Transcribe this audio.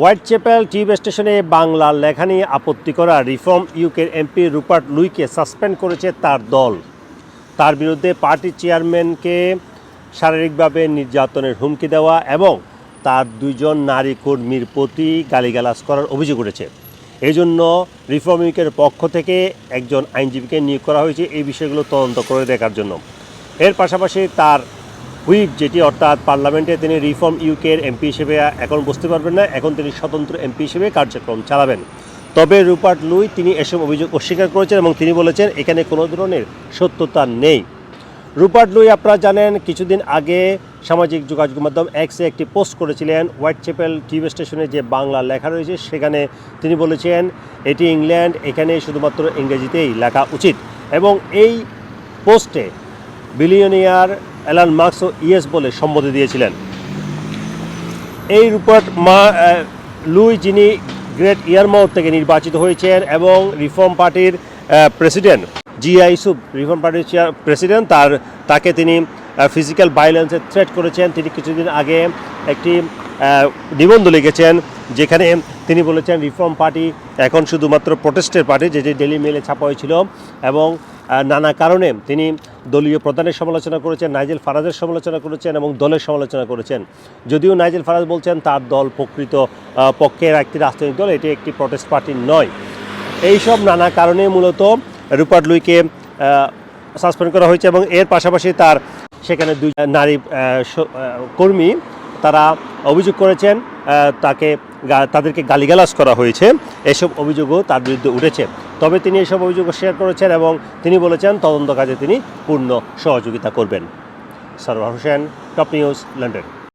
White chapel tube স্টেশনে বাংলা লেখা নিয়ে আপত্তি করা রিফর্ম ইউকের এমপি রুপার্ট লুইকে সাসপেন্ড করেছে তার দল। তার বিরুদ্ধে পার্টি চেয়ারম্যানকে শারীরিকভাবে নির্যাতনের হুমকি দেওয়া এবং তার দুইজন নারী কর্মীর প্রতি গালিগালাজ করার অভিযোগ উঠেছে। এই জন্য রিফর্ম ইউকের পক্ষ থেকে একজন আইনজীবীকে নিয়োগ করা হয়েছে। এই বিষয়গুলো তদন্ত করে দেখার জন্য। এর পাশাপাশি তার হুইপ যেটি অর্থাৎ পার্লামেন্টে তিনি রিফর্ম ইউকের এমপি হিসেবে এখন বসতে পারবেন না, এখন তিনি স্বতন্ত্র এমপি হিসেবে কার্যক্রম চালাবেন। তবে রুপার্ট লুই, তিনি এসব অভিযোগ অস্বীকার করেছেন এবং তিনি বলেছেন, এখানে কোনো ধরনের সত্যতা নেই। রুপার্ট লুই, আপনারা জানেন, কিছুদিন আগে সামাজিক যোগাযোগ মাধ্যম এক্সে একটি পোস্ট করেছিলেন হোয়াইট চ্যাপেল টিভি স্টেশনে যে বাংলা লেখা রয়েছে, সেখানে তিনি বলেছেন, এটি ইংল্যান্ড, এখানে শুধুমাত্র ইংরেজিতেই লেখা উচিত। এবং এই পোস্টে বিলিয়নিয়ার অ্যালান মার্কসও ইয়েস বলে সম্মতি দিয়েছিলেন। এই রুপার্ট মা লুই যিনি গ্রেট ইয়ারমাউথ থেকে নির্বাচিত হয়েছেন এবং রিফর্ম পার্টির প্রেসিডেন্ট জিয়া ইসুফ রিফর্ম পার্টির চেয়ার প্রেসিডেন্ট, তার, তাকে তিনি ফিজিক্যাল ভায়োলেন্সের থ্রেট করেছেন। তিনি কিছুদিন আগে একটি নিবন্ধ লিখেছেন, যেখানে তিনি বলেছেন, রিফর্ম পার্টি এখন শুধুমাত্র প্রোটেস্টের পার্টি যেটি ডেলি মেলে ছাপা হয়েছিল এবং নানা কারণে তিনি দলীয় প্রধানের সমালোচনা করেছেন, নাইজেল ফারাজের সমালোচনা করেছেন এবং দলের সমালোচনা করেছেন। যদিও নাইজেল ফারাজ বলছেন তার দল প্রকৃত পক্ষের একটি রাজনৈতিক দল, এটি একটি প্রটেস্ট পার্টি নয়। এইসব নানা কারণে মূলত রুপার্ট লুইকে সাসপেন্ড করা হয়েছে এবং এর পাশাপাশি তার সেখানে দুই নারী কর্মী তারা অভিযোগ করেছেন তাকে তাদেরকে গালিগালাজ করা হয়েছে। এসব অভিযোগও তার বিরুদ্ধে উঠেছে। তবে তিনি এসব অভিযোগ শেয়ার করেছেন এবং তিনি বলেছেন তদন্ত কাজে তিনি পূর্ণ সহযোগিতা করবেন। Sarwar Hossain, top news, London.